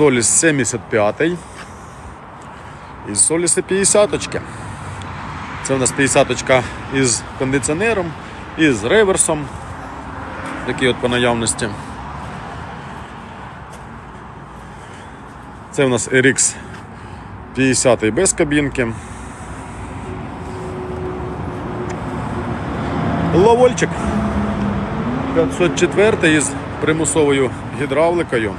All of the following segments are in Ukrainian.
Соліс 75 і Соліси 50 -очки. Це у нас 50 із кондиціонером, із реверсом. Такі от по наявності. Це у нас RX 50 без кабінки. Ловольчик 504 із примусовою гідравликою.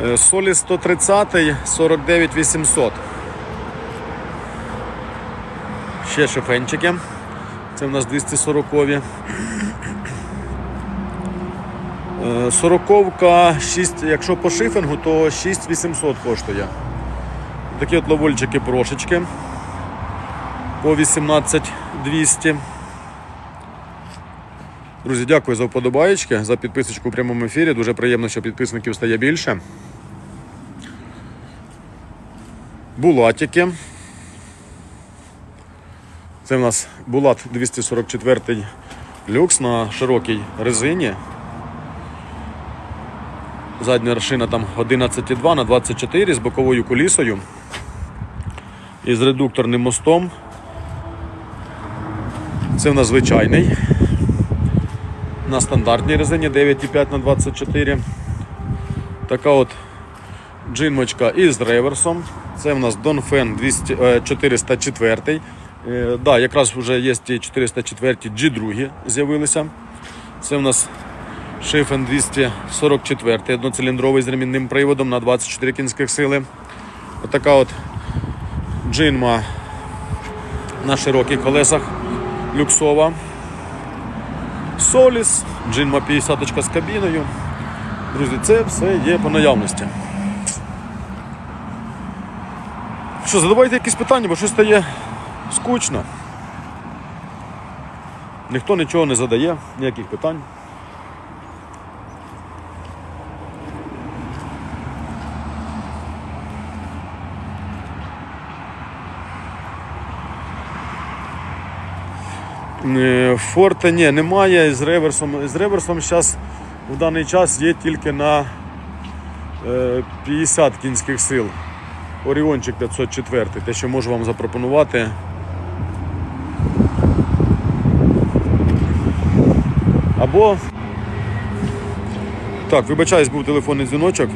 Е, Солі 130 49 800. Ще шифенчики. Це в нас 240 -ві. 40 6, якщо по шифингу, то 6800 коштує. Такі от ловольчики прошечки по 18200. Друзі, дякую за вподобаєчки, за підписочку у прямому ефірі. Дуже приємно, що підписників стає більше. Булатики. Це в нас Булат 244 люкс на широкій резині. Задня шина там 11,2 на 24 з боковою кулісою і з редукторним мостом. Це в нас звичайний. На стандартній резині 9,5 на 24. Така от джинмочка із реверсом. Це в нас Donfen 200, е, 404. Е, да, якраз вже є ті 404 G2 з'явилися. Це в нас Шифен 244 одноциліндровий з ремінним приводом на 24 кінських сили. Отака от джинма на широких колесах люксова. Соліс, джинма 50 з кабіною. Друзі, це все є по наявності. Що, задавайте якісь питання, бо щось стає скучно. Ніхто нічого не задає, ніяких питань. Е, Форта ні, немає з реверсом. З реверсом зараз в даний час є тільки на е, 50 кінських сил. Оріончик 504, те, що можу вам запропонувати. Або. Так, вибачаюсь, був телефонний дзвіночок.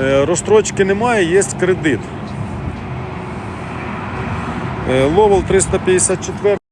Е, Розстрочки немає, є кредит. Е, Ловел 354.